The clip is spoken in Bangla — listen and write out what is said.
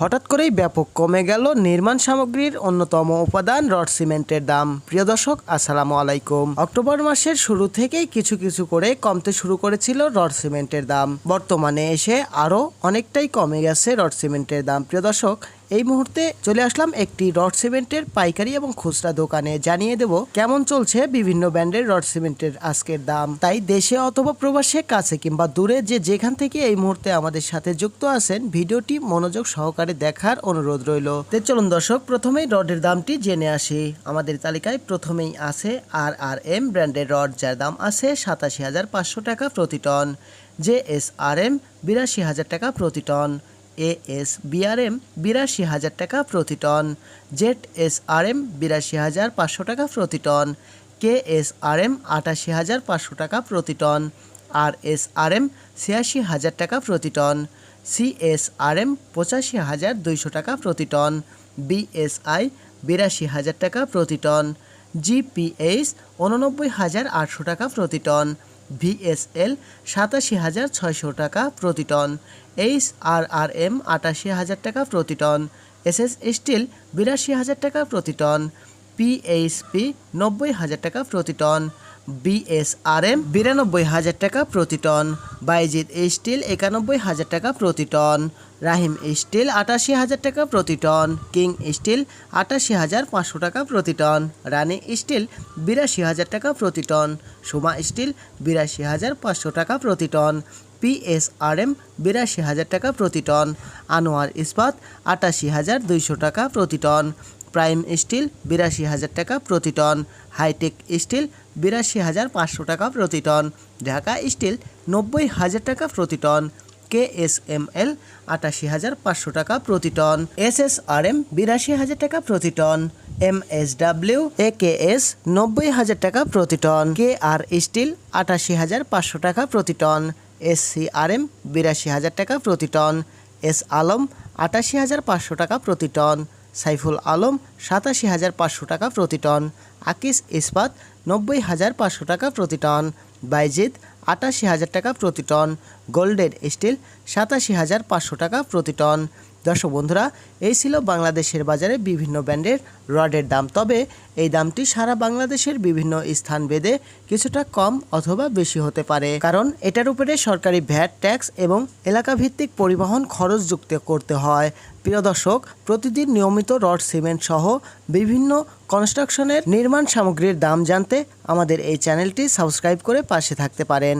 হঠাৎ করেই ব্যাপক কমে গেল নির্মাণ সামগ্রীর অন্যতম উপাদান রড সিমেন্টের দাম। প্রিয় দর্শক, আসসালামু আলাইকুম। অক্টোবর মাসের শুরু থেকেই কিছু কিছু করে কমতে শুরু করেছিল রড সিমেন্টের দাম। বর্তমানে এসে আরও অনেকটাই কমে গেছে রড সিমেন্টের দাম। প্রিয় দর্শক এই মুহূর্তে চলে আসলাম একটি রড সিমেন্টের পাইকারি এবং খুচরা দোকানে। জানিয়ে দেব, কেমন চলছে বিভিন্ন ব্র্যান্ডের রড সিমেন্টের আজকের দাম? তাই দেশে অথবা প্রবাসে, কাছে কিংবা দূরে যে যেখান থেকে এই মুহূর্তে আমাদের সাথে যুক্ত আছেন, ভিডিওটি মনোযোগ সহকারে দেখার অনুরোধ রইল। তো চলুন দর্শক, প্রথমেই রডের দামটি জেনে আসি। আমাদের তালিকায় প্রথমেই আছে আর আর এম ব্র্যান্ডের রড, যার দাম আছে সাতাশি হাজার পাঁচশো টাকা প্রতি ton. J S R M বিরাশি হাজার টাকা প্রতি টন। এ এস বিআরএম বিরাশি হাজার টাকা প্রতি ton Z S R M বিরাশি হাজার পাঁচশো টাকা প্রতি ton K S R M আটাশি হাজার পাঁচশো টাকা প্রতি ton R S R M ছিয়াশি হাজার টাকা প্রতি টন এম পঁচাশি হাজার দুইশো টাকা প্রতি টন, বিএসআই বিরাশি হাজার টাকা প্রতি টন, জিপিএইচ উননব্বই হাজার আটশো টাকা প্রতি টন ভিএসএল সাতাশি হাজার ছয়শো টাকা প্রতি ton H R R M আটাশি হাজার টাকা প্রতি টন এস এস স্টিল বিরাশি হাজার টাকা প্রতি টন, পিএইচপি নব্বই হাজার টাকা প্রতি টন বিএসআরএম বিরানব্বই হাজার টাকা প্রতি টন। বাইজিৎ স্টিল, একানব্বই হাজার টাকা প্রতি টন। রাহিম স্টিল, আটাশি হাজার টাকা প্রতি টন। কিং স্টিল, আটাশি হাজার পাঁচশো টাকা প্রতি টন। রানী স্টিল, বিরাশি হাজার টাকা প্রতি টন। সুমা স্টিল, বিরাশি হাজার পাঁচশো টাকা প্রতি টন। পিএসআরএম বিরাশি হাজার টাকা প্রতি টন। আনোয়ার ইস্পাত, আটাশি হাজার দুইশো টাকা প্রতি টন। প্রাইম স্টিল বিরাশি হাজার টাকা প্রতি টন, হাইটেক স্টিল বিরাশি হাজার পাঁচশো টাকা প্রতি টন, ঢাকা স্টিল নব্বই হাজার টাকা প্রতি ton K S M L আটাশি হাজার পাঁচশো টাকা প্রতি ton S S R M বিরাশি হাজার টাকা প্রতি ton M S W A K S নব্বই হাজার টাকা প্রতি টন কে আর স্টিল আটাশি হাজার পাঁচশো টাকা প্রতি ton S C R M বিরাশি হাজার টাকা প্রতি টন এস আলম আটাশি হাজার পাঁচশো টাকা প্রতি টন সাইফুল আলম সাতাশি হাজার পাঁচশো টাকা প্রতি টন, আকিস ইস্পাত নব্বই হাজার পাঁচশো টাকা প্রতি টন বাইজিদ আটাশি হাজার টাকা প্রতি টন, গোল্ডেন স্টিল সাতাশি হাজার পাঁচশো টাকা প্রতি টন দর্শক বন্ধুরা, এই ছিল বাংলাদেশের বাজারে বিভিন্ন ব্র্যান্ডের রডের দাম। তবে এই দামটি সারা বাংলাদেশের বিভিন্ন স্থান ভেদে কিছুটা কম অথবা বেশি হতে পারে। কারণ এটার উপরে সরকারি ভ্যাট, ট্যাক্স এবং এলাকা ভিত্তিক পরিবহন খরচ যুক্ত করতে হয়। প্রিয় দর্শক, প্রতিদিন নিয়মিত রড, সিমেন্ট সহ বিভিন্ন কনস্ট্রাকশনের নির্মাণ সামগ্রীর দাম জানতে আমাদের এই চ্যানেলটি সাবস্ক্রাইব করে পাশে থাকতে পারেন।